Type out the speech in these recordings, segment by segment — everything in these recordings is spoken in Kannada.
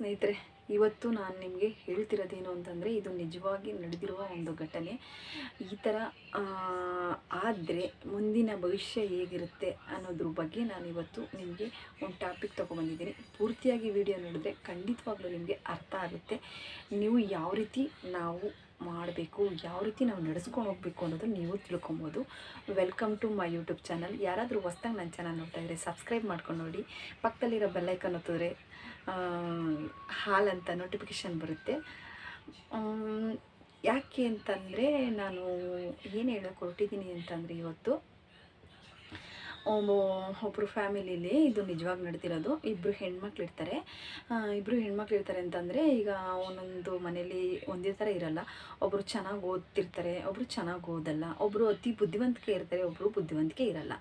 ಸ್ನೇಹಿತರೆ, ಇವತ್ತು ನಾನು ನಿಮಗೆ ಹೇಳ್ತಿರೋದೇನು ಅಂತಂದರೆ, ಇದು ನಿಜವಾಗಿ ನಡೆದಿರುವ ಒಂದು ಘಟನೆ. ಈ ಥರ ಆದರೆ ಮುಂದಿನ ಭವಿಷ್ಯ ಹೇಗಿರುತ್ತೆ ಅನ್ನೋದ್ರ ಬಗ್ಗೆ ನಾನು ಇವತ್ತು ನಿಮಗೆ ಒಂದು ಟಾಪಿಕ್ ತೊಗೊಬಂದಿದ್ದೀನಿ ಪೂರ್ತಿಯಾಗಿ ವಿಡಿಯೋ ನೋಡಿದ್ರೆ ಖಂಡಿತವಾಗ್ಲೂ ನಿಮಗೆ ಅರ್ಥ ಆಗುತ್ತೆ. ನೀವು ಯಾವ ರೀತಿ ನಾವು ಮಾಡಬೇಕು, ಯಾವ ರೀತಿ ನಾವು ನಡೆಸ್ಕೊಂಡು ಹೋಗಬೇಕು ಅನ್ನೋದು ನೀವು ತಿಳ್ಕೊಬೋದು. Welcome to my YouTube channel ಯಾರಾದರೂ ಹೊಸ್ದಾಗಿ ನನ್ನ ಚಾನಲ್ ನೋಡ್ತಾ ಇದ್ದರೆ ಸಬ್ಸ್ಕ್ರೈಬ್ ಮಾಡ್ಕೊಂಡು ನೋಡಿ. ಪಕ್ಕದಲ್ಲಿರೋ ಬೆಲ್ಲೈಕನ್ ಒತ್ತಿದ್ರೆ ಹಾಲ್ ಅಂತ ನೋಟಿಫಿಕೇಶನ್ ಬರುತ್ತೆ. ಯಾಕೆ ಅಂತಂದರೆ ನಾನು ಏನು ಹೇಳೋಕೆ ಹೊರಟಿದ್ದೀನಿ ಅಂತಂದರೆ ಇವತ್ತು ಒಬ್ಬರು ಫ್ಯಾಮಿಲಿಲಿ ಇದು ನಿಜವಾಗಿ ನಡೀತಿರೋದು. ಇಬ್ಬರು ಹೆಣ್ಮಕ್ಳು ಇರ್ತಾರೆ. ಇಬ್ಬರು ಹೆಣ್ಮಕ್ಳು ಇರ್ತಾರೆ ಅಂತಂದರೆ ಈಗ ಒಂದೊಂದು ಮನೇಲಿ ಒಂದೇ ಥರ ಇರಲ್ಲ. ಒಬ್ಬರು ಚೆನ್ನಾಗಿ ಓದ್ತಿರ್ತಾರೆ ಒಬ್ಬರು ಚೆನ್ನಾಗಿ ಓದಲ್ಲ. ಒಬ್ಬರು ಅತಿ ಬುದ್ಧಿವಂತಿಕೆ ಇರ್ತಾರೆ ಒಬ್ಬರು ಬುದ್ಧಿವಂತಿಕೆ ಇರಲ್ಲ.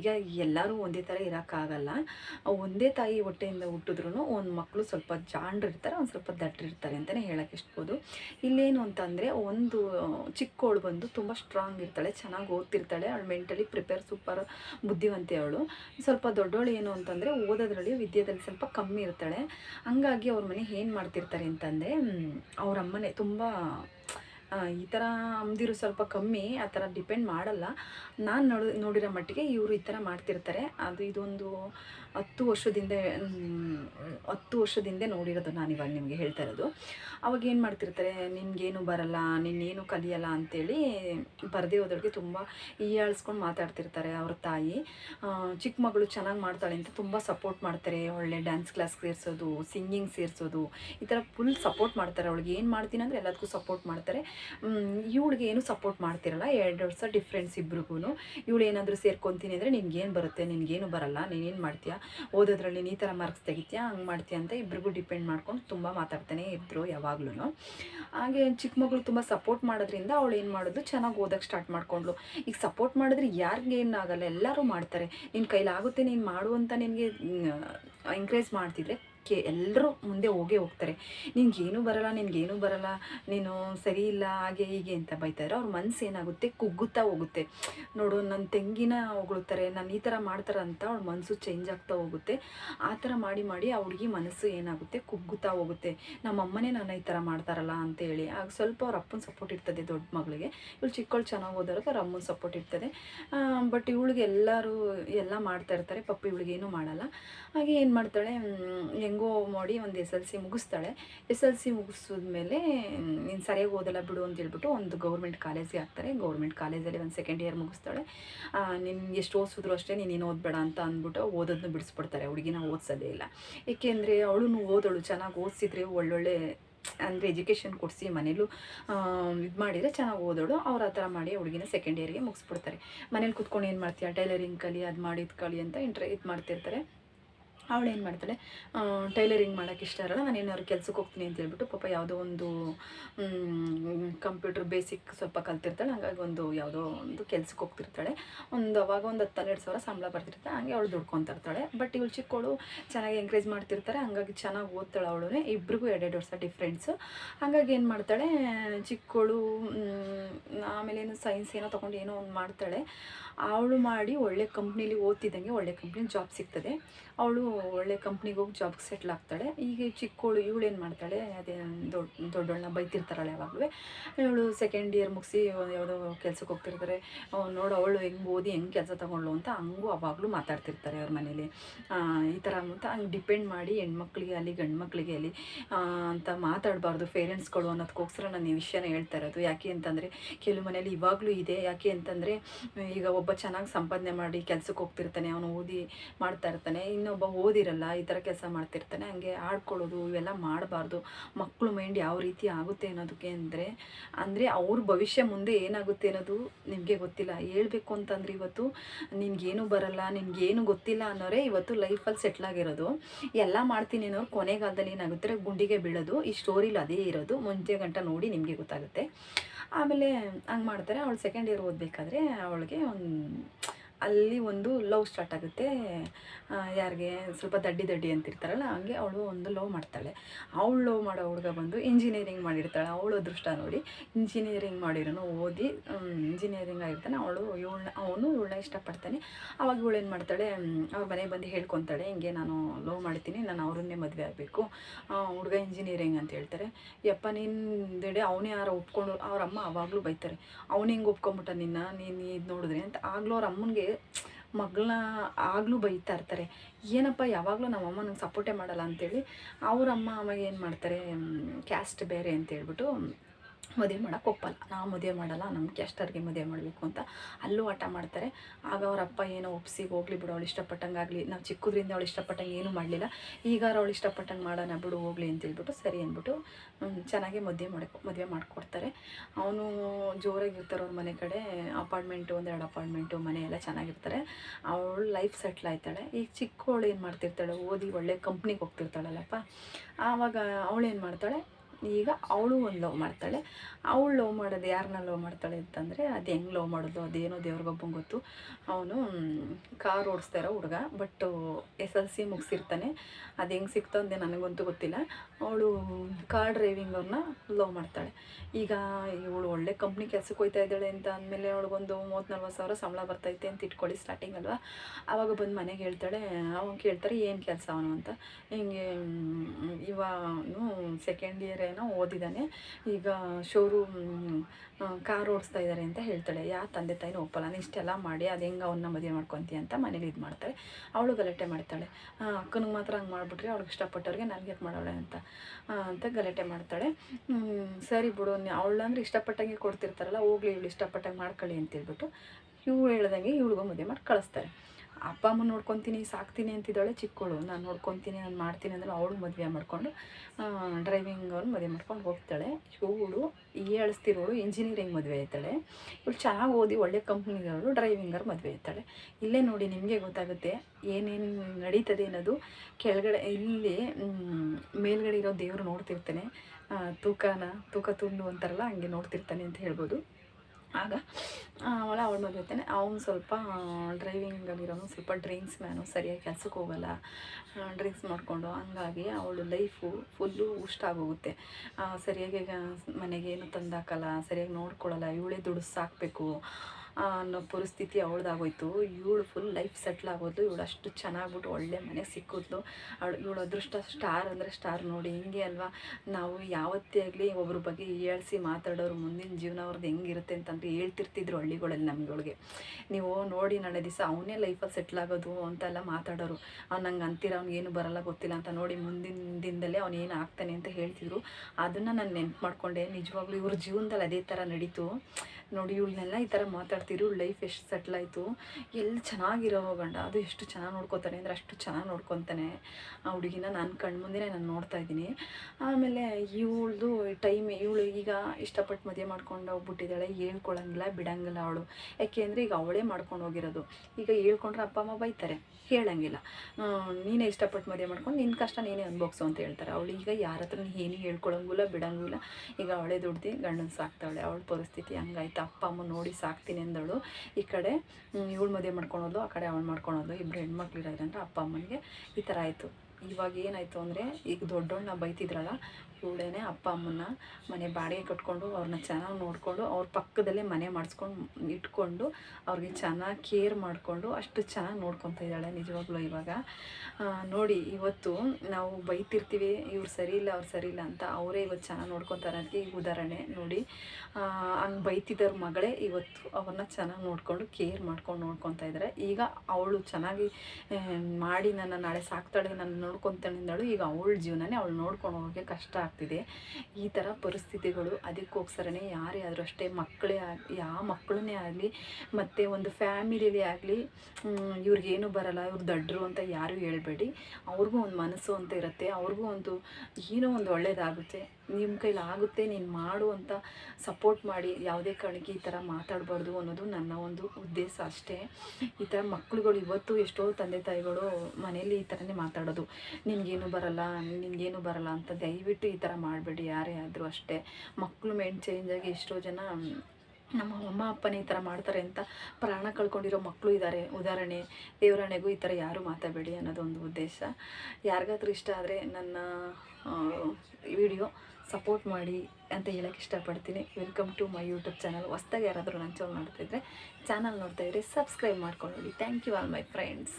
ಈಗ ಎಲ್ಲರೂ ಒಂದೇ ಥರ ಇರೋಕ್ಕಾಗಲ್ಲ. ಒಂದೇ ತಾಯಿ ಹೊಟ್ಟೆಯಿಂದ ಹುಟ್ಟಿದ್ರು ಒಂದು ಮಕ್ಕಳು ಸ್ವಲ್ಪ ಜಾಂಡ್ರು ಇರ್ತಾರೆ, ಒಂದು ಸ್ವಲ್ಪ ದಟ್ಟಿರ್ತಾರೆ ಅಂತಲೇ ಹೇಳೋಕ್ಕೆ ಇಷ್ಟಬೋದು ಇಲ್ಲೇನು ಅಂತಂದರೆ ಒಂದು ಚಿಕ್ಕವಳು ಬಂದು ತುಂಬ ಸ್ಟ್ರಾಂಗ್ ಇರ್ತಾಳೆ, ಚೆನ್ನಾಗಿ ಓದ್ತಿರ್ತಾಳೆ, ಅವಳು ಮೆಂಟಲಿ ಪ್ರಿಪೇರ್ ಸೂಪರ್ ಬುದ್ಧಿವಂತೆ ಅವಳು. ಸ್ವಲ್ಪ ದೊಡ್ಡವಳು ಏನು ಅಂತಂದರೆ ಓದೋದ್ರಲ್ಲಿ ವಿದ್ಯೆದಲ್ಲಿ ಸ್ವಲ್ಪ ಕಮ್ಮಿ ಇರ್ತಾಳೆ. ಹಂಗಾಗಿ ಅವ್ರ ಮನೆ ಏನು ಮಾಡ್ತಿರ್ತಾರೆ ಅಂತಂದರೆ ಅವ್ರ ಅಮ್ಮನೇ ತುಂಬ ಈ ಥರ ಅಮ್ದಿರು ಸ್ವಲ್ಪ ಕಮ್ಮಿ ಆ ಥರ ಡಿಪೆಂಡ್ ಮಾಡಲ್ಲ. ನಾನು ನೋಡು, ನೋಡಿರೋ ಮಟ್ಟಿಗೆ ಇವರು ಈ ಥರ ಮಾಡ್ತಿರ್ತಾರೆ. ಅದು ಇದೊಂದು ಹತ್ತು ವರ್ಷದಿಂದ ಹತ್ತು ವರ್ಷದಿಂದ ನೋಡಿರೋದು ನಾನು ಇವಾಗ ನಿಮಗೆ ಹೇಳ್ತಾ ಇರೋದು. ಅವಾಗ ಏನು ಮಾಡ್ತಿರ್ತಾರೆ, ನಿನಗೇನು ಬರಲ್ಲ, ನಿನ್ನೇನು ಕಲಿಯಲ್ಲ ಅಂತೇಳಿ ಬರದೇ ಹೋದವ್ರಿಗೆ ತುಂಬ ಈಯಾಳಿಸ್ಕೊಂಡು ಮಾತಾಡ್ತಿರ್ತಾರೆ ಅವ್ರ ತಾಯಿ. ಚಿಕ್ಕ ಮಗಳು ಚೆನ್ನಾಗಿ ಮಾಡ್ತಾಳೆ ಅಂತ ತುಂಬ ಸಪೋರ್ಟ್ ಮಾಡ್ತಾರೆ. ಒಳ್ಳೆ ಡ್ಯಾನ್ಸ್ ಕ್ಲಾಸ್ ಸೇರಿಸೋದು ಸಿಂಗಿಂಗ್ ಸೇರಿಸೋದು, ಈ ಥರ ಫುಲ್ ಸಪೋರ್ಟ್ ಮಾಡ್ತಾರೆ ಅವಳಿಗೆ. ಏನು ಮಾಡ್ತೀನಿ ಅಂದರೆ ಎಲ್ಲದಕ್ಕೂ ಸಪೋರ್ಟ್ ಮಾಡ್ತಾರೆ. ಇವಳಿಗೆ ಏನು ಸಪೋರ್ಟ್ ಮಾಡ್ತಿರಲ್ಲ, ಎರಡು ವರ್ಷ ಡಿಫ್ರೆನ್ಸ್ ಇಬ್ರಿಗೂ ಇವಳು ಏನಾದರೂ ಸೇರ್ಕೊತೀನಿ ಅಂದರೆ ನಿನಗೇನು ಬರುತ್ತೆ, ನಿನ್ಗೇನು ಬರಲ್ಲ, ನೀನೇನು ಮಾಡ್ತೀಯಾ? ಓದೋದ್ರಲ್ಲಿ ನೀ ಥರ ಮಾರ್ಕ್ಸ್ ತೆಗಿತೀಯಾ? ಹಂಗೆ ಮಾಡ್ತೀಯ ಅಂತ ಇಬ್ರಿಗೂ ಡಿಪೆಂಡ್ ಮಾಡ್ಕೊಂಡು ತುಂಬ ಮಾತಾಡ್ತಾನೆ ಇದ್ರು ಯಾವಾಗ್ಲೂ ಹಾಗೆ ಚಿಕ್ಕ ಮಗಳು ತುಂಬ ಸಪೋರ್ಟ್ ಮಾಡೋದ್ರಿಂದ ಅವಳು ಏನು ಮಾಡೋದು? ಚೆನ್ನಾಗಿ ಓದೋಕ್ಕೆ ಸ್ಟಾರ್ಟ್ ಮಾಡ್ಕೊಂಡ್ಳು. ಈಗ ಸಪೋರ್ಟ್ ಮಾಡಿದ್ರೆ ಯಾರಿಗೆ ಏನಾಗಲ್ಲ ಎಲ್ಲರೂ ಮಾಡ್ತಾರೆ. ನಿನ್ನ ಕೈಲಾಗುತ್ತೆ ನೀನು ಮಾಡು ಅಂತ ನಿನಗೆ ಎಂಕರೇಜ್ ಮಾಡ್ತಿದ್ರೆ ಕೆ ಎಲ್ಲರೂ ಮುಂದೆ ಹೋಗೇ ಹೋಗ್ತಾರೆ. ನಿನಗೇನು ಬರಲ್ಲ ನಿನ್ಗೇನು ಬರಲ್ಲ ನೀನು ಸರಿ ಇಲ್ಲ ಹಾಗೆ ಹೀಗೆ ಅಂತ ಬೈತಾರೆ ಅವ್ರ ಮನಸ್ಸು ಏನಾಗುತ್ತೆ? ಕುಗ್ಗುತ್ತಾ ಹೋಗುತ್ತೆ. ನೋಡು ನನ್ನ ತೆಂಗಿನ ಹೊಗಳುತ್ತಾರೆ ನಾನು ಈ ಥರ ಮಾಡ್ತಾರೆ ಅಂತ ಅವಳ ಮನಸ್ಸು ಚೇಂಜ್ ಆಗ್ತಾ ಹೋಗುತ್ತೆ. ಆ ಥರ ಮಾಡಿ ಮಾಡಿ ಆ ಮನಸ್ಸು ಏನಾಗುತ್ತೆ? ಕುಗ್ಗುತ್ತಾ ಹೋಗುತ್ತೆ. ನಮ್ಮ ಅಮ್ಮನೇ ನನ್ನ ಈ ಥರ ಮಾಡ್ತಾರಲ್ಲ ಅಂತೇಳಿ ಆಗ ಸ್ವಲ್ಪ ಅವ್ರ ಅಪ್ಪನ ಸಪೋರ್ಟ್ ಇರ್ತದೆ ದೊಡ್ಡ ಮಗಳಿಗೆ. ಇವಳು ಚಿಕ್ಕವಳು ಚೆನ್ನಾಗಿ ಓದೋರಿಗೆ ಅವ್ರ ಅಮ್ಮನ ಸಪೋರ್ಟ್ ಇರ್ತದೆ. ಬಟ್ ಇವಳಿಗೆ ಎಲ್ಲರೂ ಎಲ್ಲ ಮಾಡ್ತಾ ಇರ್ತಾರೆ. ಪಪ್ಪ ಇವಳಿಗೆ ಏನು ಮಾಡಲ್ಲ. ಹಾಗೆ ಏನು ಮಾಡ್ತಾಳೆ? ಮ್, ಹೆಂಗೋ ಮಾಡಿ ಒಂದು ಎಸ್ ಎಲ್ ಸಿ ಮುಗಿಸ್ತಾಳೆ. ಎಸ್ ಎಲ್ ಸಿ ಮುಗಿಸಿದ್ಮೇಲೆ ನೀನು ಸರಿಯಾಗಿ ಓದಲ್ಲ ಬಿಡು ಅಂತ ಹೇಳ್ಬಿಟ್ಟು ಒಂದು ಗೌರ್ಮೆಂಟ್ ಕಾಲೇಜ್ಗೆ ಹಾಕ್ತಾರೆ. ಗೌರ್ಮೆಂಟ್ ಕಾಲೇಜಲ್ಲಿ ಒಂದು ಸೆಕೆಂಡ್ ಇಯರ್ ಮುಗಿಸ್ತಾಳೆ. ನಿನ್ಗೆ ಎಷ್ಟು ಓದಿಸಿದ್ರು ಅಷ್ಟೇ ನೀನೇನು ಓದಬೇಡ ಅಂತ ಅಂದ್ಬಿಟ್ಟು ಓದೋದನ್ನ ಬಿಡಿಸ್ಬಿಡ್ತಾರೆ. ಹುಡುಗಿನ ಓದಿಸೋದೇ ಇಲ್ಲ. ಏಕೆಂದರೆ ಅವಳು ಓದೋಳು, ಚೆನ್ನಾಗಿ ಓದಿಸಿದ್ರೆ ಒಳ್ಳೊಳ್ಳೆ, ಅಂದರೆ ಎಜುಕೇಷನ್ ಕೊಡಿಸಿ ಮನೇಲೂ ಇದು ಮಾಡಿದರೆ ಚೆನ್ನಾಗಿ ಓದೋಳು. ಅವ್ರು ಆ ಥರ ಮಾಡಿ ಹುಡುಗಿನ ಸೆಕೆಂಡ್ ಇಯರ್ಗೆ ಮುಗಿಸ್ಬಿಡ್ತಾರೆ. ಮನೇಲಿ ಕುತ್ಕೊಂಡು ಏನು ಮಾಡ್ತೀಯ? ಟೈಲರಿಂಗ್ ಕಲಿ, ಅದು ಮಾಡಿ ಕಲಿ ಅಂತ ಇಂಟ್ರೆ ಇದು ಮಾಡ್ತಿರ್ತಾರೆ. ಅವಳು ಏನು ಮಾಡ್ತಾಳೆ ಟೈಲರಿಂಗ್ ಮಾಡೋಕ್ಕೆ ಇಷ್ಟ ಇರಲ್ಲ, ನಾನು ಏನಾದ್ರು ಕೆಲ್ಸಕ್ಕೆ ಹೋಗ್ತೀನಿ ಅಂತ ಹೇಳ್ಬಿಟ್ಟು ಪಾಪ ಯಾವುದೋ ಒಂದು ಕಂಪ್ಯೂಟರ್ ಬೇಸಿಕ್ ಸ್ವಲ್ಪ ಕಲ್ತಿರ್ತಾಳೆ, ಹಾಗಾಗಿ ಒಂದು ಯಾವುದೋ ಒಂದು ಕೆಲ್ಸಕ್ಕೆ ಹೋಗ್ತಿರ್ತಾಳೆ. ಒಂದು ಅವಾಗ ಒಂದು ಹತ್ತು ಹನ್ನೆರಡು ಸಾವಿರ ಸಂಬಳ ಬರ್ತಿರ್ತಾಳೆ ಹಂಗೆ ಅವಳು ದುಡ್ಕೊತಾ ಇರ್ತಾಳೆ. ಬಟ್ ಇವಳು ಚಿಕ್ಕವಳು ಚೆನ್ನಾಗಿ ಎಂಕರೇಜ್ ಮಾಡ್ತಿರ್ತಾರೆ, ಹಂಗಾಗಿ ಚೆನ್ನಾಗಿ ಓದ್ತಾಳೆ ಅವಳು ಇಬ್ರಿಗೂ ಎರಡೆರಡು ವರ್ಷ ಡಿಫ್ರೆನ್ಸು ಹಾಗಾಗಿ ಏನು ಮಾಡ್ತಾಳೆ ಚಿಕ್ಕವಳು ಆಮೇಲೆ ಏನು ಸೈನ್ಸ್ ಏನೋ ತೊಗೊಂಡು ಏನೋ ಒಂದು ಮಾಡ್ತಾಳೆ. ಅವಳು ಮಾಡಿ ಒಳ್ಳೆ ಕಂಪ್ನೀಲಿ ಓದ್ತಿದ್ದಂಗೆ ಒಳ್ಳೆ ಕಂಪ್ನಿ ಜಾಬ್ ಸಿಗ್ತದೆ. ಅವಳು ಒಳ್ಳೆ ಕಂಪ್ನಿಗೆ ಹೋಗಿ ಜಾಬ್ಗೆ ಸೆಟ್ಲ್ ಆಗ್ತಾಳೆ. ಈಗ ಚಿಕ್ಕವಳು ಇವಳು ಏನು ಮಾಡ್ತಾಳೆ? ಅದೇ ದೊಡ್ಡ ದೊಡ್ಡವಳನ್ನ ಬೈತಿರ್ತಾರಳೆ ಯಾವಾಗಲೂ. ಇವಳು ಸೆಕೆಂಡ್ ಇಯರ್ ಮುಗಿಸಿ ಯಾವುದೋ ಕೆಲ್ಸಕ್ಕೆ ಹೋಗ್ತಿರ್ತಾರೆ. ನೋಡು, ಅವಳು ಹೆಂಗೆ ಓದಿ, ಹೆಂಗೆ ಕೆಲಸ ತಗೊಂಡ್ಳು ಅಂತ ಹಂಗೂ ಅವಾಗಲೂ ಮಾತಾಡ್ತಿರ್ತಾರೆ ಅವ್ರ ಮನೇಲಿ. ಈ ಥರ ಅಂತ ಹಂಗೆ ಡಿಪೆಂಡ್ ಮಾಡಿ ಹೆಣ್ಮಕ್ಳಿಗೆ ಅಲ್ಲಿ ಗಂಡು ಮಕ್ಕಳಿಗೆ ಅಲ್ಲಿ ಅಂತ ಮಾತಾಡಬಾರ್ದು. ಪೇರೆಂಟ್ಸ್ಗಳು ಅನ್ನೋದಕ್ಕೋಸ್ಕರ ನಾನು ಈ ವಿಷಯನ ಹೇಳ್ತಾ ಇರೋದು. ಯಾಕೆ ಅಂತಂದರೆ, ಕೆಲವು ಮನೇಲಿ ಇವಾಗಲೂ ಇದೆ. ಯಾಕೆ ಅಂತಂದರೆ, ಈಗ ಒಬ್ಬ ಚೆನ್ನಾಗಿ ಸಂಪಾದನೆ ಮಾಡಿ ಕೆಲಸಕ್ಕೆ ಹೋಗ್ತಿರ್ತಾನೆ, ಅವನು ಓದಿ ಮಾಡ್ತಾ ಇರ್ತಾನೆ. ಇನ್ನೊಬ್ಬ ಓದಿರಲ್ಲ, ಈ ಥರ ಕೆಲಸ ಮಾಡ್ತಿರ್ತಾನೆ, ಹಂಗೆ ಆಡ್ಕೊಳ್ಳೋದು, ಇವೆಲ್ಲ ಮಾಡಬಾರ್ದು. ಮಕ್ಕಳು ಮೈಂಡ್ ಯಾವ ರೀತಿ ಆಗುತ್ತೆ ಅನ್ನೋದಕ್ಕೆ ಅಂದರೆ ಅಂದರೆ ಅವ್ರ ಭವಿಷ್ಯ ಮುಂದೆ ಏನಾಗುತ್ತೆ ಅನ್ನೋದು ನಿಮಗೆ ಗೊತ್ತಿಲ್ಲ. ಹೇಳಬೇಕು ಅಂತಂದ್ರೆ ಇವತ್ತು ನಿನಗೇನು ಬರಲ್ಲ, ನಿನಗೇನು ಗೊತ್ತಿಲ್ಲ ಅನ್ನೋರೇ ಇವತ್ತು ಲೈಫಲ್ಲಿ ಸೆಟ್ಲ್ ಆಗಿರೋದು. ಎಲ್ಲ ಮಾಡ್ತೀನಿ ಅನ್ನೋರು ಕೊನೆಗಾಲದಲ್ಲಿ ಏನಾಗುತ್ತೆ, ಗುಂಡಿಗೆ ಬೀಳೋದು, ಈ ಸ್ಟೋರಿಲಿ ಅದೇ ಇರೋದು, ಮುಂಚೆ ಗಂಟ ನೋಡಿ ನಿಮಗೆ ಗೊತ್ತಾಗುತ್ತೆ. ಆಮೇಲೆ ಹಂಗೆ ಮಾಡ್ತಾರೆ, ಅವಳು ಸೆಕೆಂಡ್ ಇಯರ್ ಓದಬೇಕಾದ್ರೆ ಅವಳಿಗೆ ಒಂದು ಅಲ್ಲಿ ಒಂದು ಲವ್ ಸ್ಟಾರ್ಟ್ ಆಗುತ್ತೆ. ಯಾರಿಗೆ? ಸ್ವಲ್ಪ ದಡ್ಡಿ ದಡ್ಡಿ ಅಂತಿರ್ತಾರಲ್ಲ, ಹಂಗೆ ಅವಳು ಒಂದು ಲವ್ ಮಾಡ್ತಾಳೆ. ಅವಳು ಲವ್ ಮಾಡೋ ಹುಡುಗ ಬಂದು ಇಂಜಿನಿಯರಿಂಗ್ ಮಾಡಿರ್ತಾಳೆ. ಅವಳು ಅದೃಷ್ಟ ನೋಡಿ ಇಂಜಿನಿಯರಿಂಗ್ ಮಾಡಿರೋನು ಓದಿ ಇಂಜಿನಿಯರಿಂಗ್ ಆಗಿರ್ತಾನೆ. ಅವಳು ಇವಳನ್ನ, ಅವನು ಇವಳನ್ನ ಇಷ್ಟಪಡ್ತಾನೆ. ಅವಾಗ ಇವಳು ಏನು ಮಾಡ್ತಾಳೆ? ಅವ್ರ ಮನೆಗೆ ಬಂದು ಹೇಳ್ಕೊತಾಳೆ, ಹಿಂಗೆ ನಾನು ಲವ್ ಮಾಡ್ತೀನಿ, ನಾನು ಅವ್ರನ್ನೇ ಮದುವೆ ಆಗಬೇಕು. ಹುಡುಗ ಇಂಜಿನಿಯರಿಂಗ್ ಅಂತ ಹೇಳ್ತಾರೆ. ಯಪ್ಪ ನಿಂದೆಡೆ ಅವನೇ ಯಾರು ಒಪ್ಕೊಂಡು, ಅವ್ರ ಅಮ್ಮ ಅವಾಗಲೂ ಬೈತಾರೆ. ಅವ್ನು ಹೆಂಗೆ ಒಪ್ಕೊಂಬಿಟ್ಟ ನಿನ್ನ? ನೀನು ಇದು ನೋಡಿದ್ರೆ? ಅಂತ ಆಗಲೂ ಅವ್ರ ಅಮ್ಮನಿಗೆ ಮಗಳನ್ನ ಆಗಲೂ ಬೈತಾ ಇರ್ತಾರೆ. ಏನಪ್ಪ, ಯಾವಾಗಲೂ ನಮ್ಮಮ್ಮ ನಂಗೆ ಸಪೋರ್ಟೇ ಮಾಡಲ್ಲ ಅಂತೇಳಿ ಅವ್ರ ಅಮ್ಮ ಅವಾಗ ಏನು ಮಾಡ್ತಾರೆ ಕ್ಯಾಸ್ಟ್ ಬೇರೆ ಅಂತ ಹೇಳ್ಬಿಟ್ಟು ಮದುವೆ ಮಾಡೋಕೆ ಒಪ್ಪಲ್ಲ. ನಾವು ಮದುವೆ ಮಾಡಲ್ಲ, ನಮ್ಮ ಕ್ಯಾಸ್ಟರ್ಗೆ ಮದುವೆ ಮಾಡಬೇಕು ಅಂತ ಅಲ್ಲೂ ಆಟ ಮಾಡ್ತಾರೆ. ಆಗ ಅವ್ರ ಅಪ್ಪ ಏನೋ ಒಪ್ಸಿ ಹೋಗ್ಲಿ ಬಿಡು, ಅವಳು ಇಷ್ಟಪಟ್ಟಂಗೆ ಆಗಲಿ. ನಾವು ಚಿಕ್ಕದ್ರಿಂದ ಅವಳು ಇಷ್ಟಪಟ್ಟಂಗೆ ಏನೂ ಮಾಡಲಿಲ್ಲ. ಈಗ ಅವಳು ಇಷ್ಟಪಟ್ಟಂಗೆ ಮಾಡೋಣ ಬಿಡು, ಹೋಗ್ಲಿ ಅಂತೇಳ್ಬಿಟ್ಟು ಸರಿ ಅಂದ್ಬಿಟ್ಟು ಚೆನ್ನಾಗಿ ಮದುವೆ ಮಾಡಕ್ಕೆ ಮದುವೆ ಮಾಡಿಕೊಡ್ತಾರೆ. ಅವನು ಜೋರಾಗಿರ್ತಾರೆ ಅವ್ರ ಮನೆ ಕಡೆ. ಅಪಾರ್ಟ್ಮೆಂಟು ಒಂದೆರಡು ಅಪಾರ್ಟ್ಮೆಂಟು ಮನೆ ಎಲ್ಲ ಚೆನ್ನಾಗಿರ್ತಾರೆ. ಅವಳು ಲೈಫ್ ಸೆಟ್ಲ್ ಆಯ್ತಾಳೆ. ಈಗ ಚಿಕ್ಕವಳು ಏನು ಮಾಡ್ತಿರ್ತಾಳೆ, ಓದಿ ಒಳ್ಳೆ ಕಂಪ್ನಿಗೆ ಹೋಗ್ತಿರ್ತಾಳಲ್ಲಪ್ಪ. ಆವಾಗ ಅವಳು ಏನು ಮಾಡ್ತಾಳೆ ಈಗ ಅವಳು ಒಂದು ಲವ್ ಮಾಡ್ತಾಳೆ. ಅವಳು ಲವ್ ಮಾಡೋದು ಯಾರನ್ನ ಲವ್ ಮಾಡ್ತಾಳೆ ಅಂತಂದರೆ ಅದು ಹೆಂಗೆ ಲವ್ ಮಾಡೋದು, ಅದೇನೋ ದೇವ್ರಿಗೊಬ್ಬಂಗೆ ಗೊತ್ತು. ಅವನು ಕಾರ್ ಓಡಿಸ್ತಾ ಇರೋ ಹುಡುಗ ಬಟ್ ಎಸ್ ಎಲ್ ಸಿ ಮುಗಿಸಿರ್ತಾನೆ. ಅದು ಹೆಂಗೆ ಸಿಕ್ತೋ ಅಂದೆ ನನಗಂತೂ ಗೊತ್ತಿಲ್ಲ. ಅವಳು ಕಾರ್ ಡ್ರೈವಿಂಗ್ ಅವ್ರನ್ನ ಲವ್ ಮಾಡ್ತಾಳೆ. ಈಗ ಇವಳು ಒಳ್ಳೆ ಕಂಪ್ನಿ ಕೆಲಸಕ್ಕೆ ಹೋಗ್ತಾ ಇದ್ದಾಳೆ ಅಂತ ಅಂದಮೇಲೆ ಅವಳಿಗೊಂದು ಮೂವತ್ತು ನಲ್ವತ್ತು ಸಾವಿರ ಸಂಬಳ ಬರ್ತೈತೆ ಅಂತ ಇಟ್ಕೊಳ್ಳಿ ಸ್ಟಾರ್ಟಿಂಗ್ ಅಲ್ವಾ. ಆವಾಗ ಬಂದು ಮನೆಗೆ ಹೇಳ್ತಾಳೆ ಅವನು ಕೇಳ್ತಾರೆ ಏನು ಕೆಲಸ ಅವನು? ಅಂತ. ಹಿಂಗೆ ಇವನು ಸೆಕೆಂಡ್ ಇಯರ್ ಏನೋ ಓದಿದ್ದಾನೆ ಈಗ ಶೋರೂಮ್ ಕಾರ್ ಓಡಿಸ್ತಾ ಇದ್ದಾರೆ ಅಂತ ಹೇಳ್ತಾಳೆ. ಯಾ ತಂದೆ ತಾಯಿನೂ ಒಪ್ಪಲ್ಲ. ನೀನು ಇಷ್ಟೆಲ್ಲ ಮಾಡಿ, ಅದು ಹೆಂಗೆ ಅವನ್ನ ಮದುವೆ ಮಾಡ್ಕೊತೀಯ ಅಂತ ಮನೇಲಿ ಇದು ಮಾಡ್ತಾಳೆ. ಅವಳು ಗಲಾಟೆ ಮಾಡ್ತಾಳೆ. ಅಕ್ಕನಿಗೆ ಮಾತ್ರ ಹಂಗೆ ಮಾಡಿಬಿಟ್ರೆ ಅವ್ಳಿಗೆ ಇಷ್ಟಪಟ್ಟವ್ರಿಗೆ ನನಗೆ ಯಾಕೆ ಮಾಡೋಳೆ ಅಂತ ಅಂತ ಗಲಾಟೆ ಮಾಡ್ತಾಳೆ. ಸರಿ ಬಿಡು. ಅವಳಂದ್ರೆ ಇಷ್ಟಪಟ್ಟಂಗೆ ಕೊಡ್ತಿರ್ತಾರಲ್ಲ, ಹೋಗ್ಲಿ, ಇವಳು ಇಷ್ಟಪಟ್ಟಂಗೆ ಮಾಡ್ಕೊಳ್ಳಿ ಅಂತ ಹೇಳ್ಬಿಟ್ಟು ಇವಳು ಹೇಳ್ದಂಗೆ ಇವಳಿಗೂ ಮದುವೆ ಮಾಡಿ ಕಳಿಸ್ತಾರೆ. ಅಪ್ಪ ಅಮ್ಮ ನೋಡ್ಕೊತೀನಿ, ಸಾಕ್ತೀನಿ ಅಂತಿದ್ದಾಳೆ ಚಿಕ್ಕವಳು ನಾನು ನೋಡ್ಕೊತೀನಿ, ನಾನು ಮಾಡ್ತೀನಿ ಅಂದ್ರೆ ಅವಳು ಮದುವೆ ಮಾಡಿಕೊಂಡು ಡ್ರೈವಿಂಗ್ ಅವ್ನು ಮದುವೆ ಮಾಡ್ಕೊಂಡು ಹೋಗ್ತಾಳೆ. ಇವಳು ಏಳಿಸ್ತಿರೋಳು ಇಂಜಿನಿಯರಿಂಗ್ ಮದುವೆ ಆಯ್ತಾಳೆ. ಇವಳು ಚೆನ್ನಾಗಿ ಓದಿ ಒಳ್ಳೆ ಕಂಪ್ನಿಗಳು ಡ್ರೈವಿಂಗರ್ ಮದುವೆ ಆಯ್ತಾಳೆ. ಇಲ್ಲೇ ನೋಡಿ ನಿಮಗೆ ಗೊತ್ತಾಗುತ್ತೆ ಏನೇನು ನಡೀತದೆ ಅನ್ನೋದು ಕೆಳಗಡೆ, ಇಲ್ಲಿ ಮೇಲ್ಗಡೆ ಇರೋ ದೇವರು ನೋಡ್ತಿರ್ತಾನೆ. ತೂಕನ, ತೂಕ ತುಂಡು ಅಂತಾರಲ್ಲ, ಹಂಗೆ ನೋಡ್ತಿರ್ತಾನೆ ಅಂತ ಹೇಳ್ಬೋದು. ಆಗ ಅವಳ ಅವಳ ಮದುವೆ ಇರ್ತಾನೆ ಅವನು ಸ್ವಲ್ಪ ಡ್ರೈವಿಂಗಲ್ಲಿರೋನು ಸ್ವಲ್ಪ ಡ್ರಿಂಕ್ಸ್ ಮ್ಯಾನು ಸರಿಯಾಗಿ ಕೆಲಸಕ್ಕೆ ಹೋಗಲ್ಲ. ಡ್ರಿಂಕ್ಸ್ ಮಾಡಿಕೊಂಡು ಹಂಗಾಗಿ ಅವಳು ಲೈಫು ಫುಲ್ಲು ಉಷ್ಟಾಗೋಗುತ್ತೆ ಸರಿಯಾಗಿ ಮನೆಗೆ ಏನು ತಂದಾಕಲ್ಲ ಸರಿಯಾಗಿ ನೋಡ್ಕೊಳ್ಳಲ್ಲ ಇವಳೇ ದುಡ್ಡು ಸಾಕಬೇಕು. ಅನ್ನೋ ಪರಿಸ್ಥಿತಿ ಅವಳದಾಗೋಯ್ತು. ಇವಳು ಫುಲ್ ಲೈಫ್ ಸೆಟ್ಲ್ ಆಗೋದು ಇವಳು ಅಷ್ಟು ಚೆನ್ನಾಗ್ಬಿಟ್ಟು ಒಳ್ಳೆ ಮನೆ ಸಿಕ್ಕಿದ್ಲು. ಅವಳು, ಇವಳು ಅದೃಷ್ಟ ಸ್ಟಾರ್ ಅಂದರೆ ಸ್ಟಾರ್ ನೋಡಿ, ಹಿಂಗೆ ಅಲ್ವಾ? ನಾವು ಯಾವತ್ತೇ ಆಗಲಿ ಒಬ್ಬರ ಬಗ್ಗೆ ಹೇಳ್ಸಿ ಮಾತಾಡೋರು ಮುಂದಿನ ಜೀವನ ಅವ್ರದ್ದು ಹೆಂಗಿರುತ್ತೆ ಅಂತಂದರೆ ಹೇಳ್ತಿರ್ತಿದ್ರು ಹಳ್ಳಿಗಳಲ್ಲಿ ನಮ್ಗಳಿಗೆ. ನೀವು ನೋಡಿ ನಾಳೆ ದಿವಸ ಅವನೇ ಲೈಫಲ್ಲಿ ಸೆಟ್ಲ್ ಆಗೋದು ಅಂತೆಲ್ಲ ಮಾತಾಡೋರು. ಅವ್ನು ನಂಗೆ ಅಂತೀರ ಅವ್ನಿಗೇನು ಬರಲ್ಲ ಗೊತ್ತಿಲ್ಲ ಅಂತ ನೋಡಿ ಮುಂದಿನ ದಿನದಲ್ಲೇ ಅವ್ನು ಏನು ಆಗ್ತಾನೆ ಅಂತ ಹೇಳ್ತಿದ್ರು. ಅದನ್ನು ನಾನು ನೆನ್ಪು ಮಾಡಿಕೊಂಡೆ. ನಿಜವಾಗ್ಲೂ ಇವ್ರ ಜೀವನದಲ್ಲಿ ಅದೇ ಥರ ನಡೀತು. ನೋಡಿ ಇವಳನ್ನೆಲ್ಲ ಈ ಥರ ಮಾತಾಡ್ತಿರು ಇವಳು ಲೈಫ್ ಎಷ್ಟು ಸೆಟ್ಲ್ ಆಯಿತು? ಎಲ್ಲಿ ಚೆನ್ನಾಗಿರೋ ಗಂಡ? ಅದು ಎಷ್ಟು ಚೆನ್ನಾಗಿ ನೋಡ್ಕೋತಾನೆ? ಅಂದರೆ ಅಷ್ಟು ಚೆನ್ನಾಗಿ ನೋಡ್ಕೊತಾನೆ. ಆ ಹುಡುಗಿನ ನಾನು ಕಣ್ಮುಂದೆ ನಾನು ನೋಡ್ತಾ ಇದ್ದೀನಿ. ಆಮೇಲೆ ಇವಳ್ದು ಟೈಮ್ ಇವಳು ಈಗ ಇಷ್ಟಪಟ್ಟು ಮದುವೆ ಮಾಡ್ಕೊಂಡು ಹೋಗ್ಬಿಟ್ಟಿದ್ದಾಳೆ. ಹೇಳ್ಕೊಳಂಗಿಲ್ಲ, ಬಿಡಂಗಿಲ್ಲ ಅವಳು. ಯಾಕೆ ಅಂದರೆ ಈಗ ಅವಳೇ ಮಾಡ್ಕೊಂಡು ಹೋಗಿರೋದು. ಈಗ ಹೇಳ್ಕೊಂಡ್ರೆ ಅಪ್ಪ, ಅಮ್ಮ ಬೈತಾರೆ. ಹೇಳಂಗಿಲ್ಲ. ನೀನೇ ಇಷ್ಟಪಟ್ಟು ಮದುವೆ ಮಾಡ್ಕೊಂಡು ನಿನ್ನ ಕಷ್ಟ ನೀನೇ ಅನ್ಭೋಗ್ಸು ಅಂತ ಹೇಳ್ತಾರೆ. ಅವಳು ಈಗ ಯಾರ ಹತ್ರ ಏನು ಹೇಳ್ಕೊಳಂಗಿಲ್ಲ, ಬಿಡಂಗಿಲ್ಲ. ಈಗ ಅವಳೇ ದುಡ್ದು ಗಂಡನ ಸಾಕ್ತಾವಳೆ ಅವಳ ಪರಿಸ್ಥಿತಿ ಹಂಗಾಯ್ತು. ಅಪ್ಪ, ಅಮ್ಮ ನೋಡಿ ಸಾಕ್ತೀನಿ ಅಂದವಳು ಈ ಕಡೆ ಇವಳು ಮದುವೆ ಮಾಡ್ಕೊಳೋದು, ಆ ಕಡೆ ಅವಳು ಮಾಡ್ಕೊಳೋದು. ಇಬ್ಬರು ಹೆಣ್ಮಕ್ಳು ಇರೋದ್ರಿಂದ ಅಪ್ಪ, ಅಮ್ಮನಿಗೆ ಈ ಥರ ಆಯಿತು. ಇವಾಗ ಏನಾಯಿತು ಅಂದರೆ, ಈಗ ದೊಡ್ಡೋಣ್ಣ ಬೈತಿದ್ರಲ್ಲ ಇವಳೇನೆ ಅಪ್ಪ ಅಮ್ಮನ ಮನೆ ಬಾಡಿಗೆ ಕಟ್ಕೊಂಡು ಅವ್ರನ್ನ ಚೆನ್ನಾಗಿ ನೋಡಿಕೊಂಡು ಅವ್ರ ಪಕ್ಕದಲ್ಲೇ ಮನೆ ಮಾಡಿಸ್ಕೊಂಡು ಇಟ್ಕೊಂಡು ಅವ್ರಿಗೆ ಚೆನ್ನಾಗಿ ಕೇರ್ ಮಾಡಿಕೊಂಡು ಅಷ್ಟು ಚೆನ್ನಾಗಿ ನೋಡ್ಕೊತಾ ಇದ್ದಾಳೆ ನಿಜವಾಗ್ಲೂ ಇವಾಗ. ನೋಡಿ, ಇವತ್ತು ನಾವು ಬೈತಿರ್ತೀವಿ, ಇವ್ರು ಸರಿ ಇಲ್ಲ, ಅವ್ರು ಸರಿ ಇಲ್ಲ ಅಂತ ಅವರೇ ಇವತ್ತು ಚೆನ್ನಾಗಿ ನೋಡ್ಕೊತಾರೆ ಅದಕ್ಕೆ ಈಗ ಉದಾಹರಣೆ ನೋಡಿ. ಹಂಗೆ ಬೈತಿದ್ದವ್ರ ಮಗಳೇ ಇವತ್ತು ಅವ್ರನ್ನ ಚೆನ್ನಾಗಿ ನೋಡಿಕೊಂಡು ಕೇರ್ ಮಾಡ್ಕೊಂಡು ನೋಡ್ಕೊತಾ ಇದ್ದಾರೆ ಈಗ ಅವಳು ಚೆನ್ನಾಗಿ ಮಾಡಿ ನನ್ನ ನಾಳೆ ಸಾಕ್ತಾಳೆ ನನ್ನ ನೋಡ್ಕೊತಾಳೆ ಅಂದಳು ಈಗ ಅವಳ ಜೀವನನೇ ಅವಳು ನೋಡ್ಕೊಂಡು ಹೋಗೋಕೆ ಕಷ್ಟ ಆಗ್ತಿದೆ. ಈ ಥರ ಪರಿಸ್ಥಿತಿಗಳು ಅದಕ್ಕೋಸ್ಕರನೇ ಯಾರೇ ಆದರೂ ಅಷ್ಟೇ ಮಕ್ಕಳೇ ಆಗಲಿ ಯಾವ ಮಕ್ಕಳನ್ನೇ ಆಗಲಿ, ಮತ್ತು ಒಂದು ಫ್ಯಾಮಿಲಿಲಿ ಆಗಲಿ ಇವ್ರಿಗೇನು ಬರಲ್ಲ, ಇವ್ರು ದಡ್ಡರು ಅಂತ ಯಾರೂ ಹೇಳಬೇಡಿ. ಅವ್ರಿಗೂ ಒಂದು ಮನಸ್ಸು ಅಂತ ಇರುತ್ತೆ. ಅವ್ರಿಗೂ ಒಂದು ಏನೋ ಒಂದು ಒಳ್ಳೇದಾಗುತ್ತೆ. ನಿಮ್ಮ ಕೈಲಿ ಆಗುತ್ತೆ, ನೀನು ಮಾಡು ಅಂತ ಸಪೋರ್ಟ್ ಮಾಡಿ ಯಾವುದೇ ಕಾರಣಕ್ಕೆ ಈ ಥರ ಮಾತಾಡಬಾರ್ದು ಅನ್ನೋದು ನನ್ನ ಒಂದು ಉದ್ದೇಶ ಅಷ್ಟೇ. ಈ ಥರ ಮಕ್ಕಳುಗಳು ಇವತ್ತು ಎಷ್ಟೋ ತಂದೆ ತಾಯಿಗಳು ಮನೆಯಲ್ಲಿ ಈ ಥರನೇ ಮಾತಾಡೋದು. ನಿನಗೇನು ಬರಲ್ಲ ನಿನಗೇನು ಬರಲ್ಲ ಅಂತ ದಯವಿಟ್ಟು ಈ ಥರ ಮಾಡಬೇಡಿ, ಯಾರೇ ಆದರೂ ಅಷ್ಟೇ. ಮಕ್ಕಳು ಮೈಂಡ್ ಚೇಂಜ್ ಆಗಿ ಎಷ್ಟೋ ಜನ ನಮ್ಮ ಅಮ್ಮ, ಅಪ್ಪನೇ ಈ ಥರ ಮಾಡ್ತಾರೆ ಅಂತ ಪ್ರಾಣ ಕಳ್ಕೊಂಡಿರೋ ಮಕ್ಕಳು ಇದ್ದಾರೆ ಉದಾಹರಣೆ, ದೇವರಾಣೆಗೂ ಈ ಥರ ಯಾರೂ ಮಾತಾಡಬೇಡಿ ಅನ್ನೋದೊಂದು ಉದ್ದೇಶ. ಯಾರಿಗಾದ್ರೂ ಇಷ್ಟ ಆದರೆ ನನ್ನ ವಿಡಿಯೋ ಸಪೋರ್ಟ್ ಮಾಡಿ ಅಂತ ಹೇಳಕ್ಕೆ ಇಷ್ಟಪಡ್ತೀನಿ. Welcome to my YouTube channel ಹೊಸ್ದಾಗಿ ಯಾರಾದರೂ ನನ್ನ ಚಾನಲ್ ನೋಡ್ತಾಯಿದ್ರೆ ಚಾನಲ್ ನೋಡ್ತಾಯಿದ್ರೆ ಸಬ್ಸ್ಕ್ರೈಬ್ ಮಾಡ್ಕೊಳ್ಳಿ. Thank you all my friends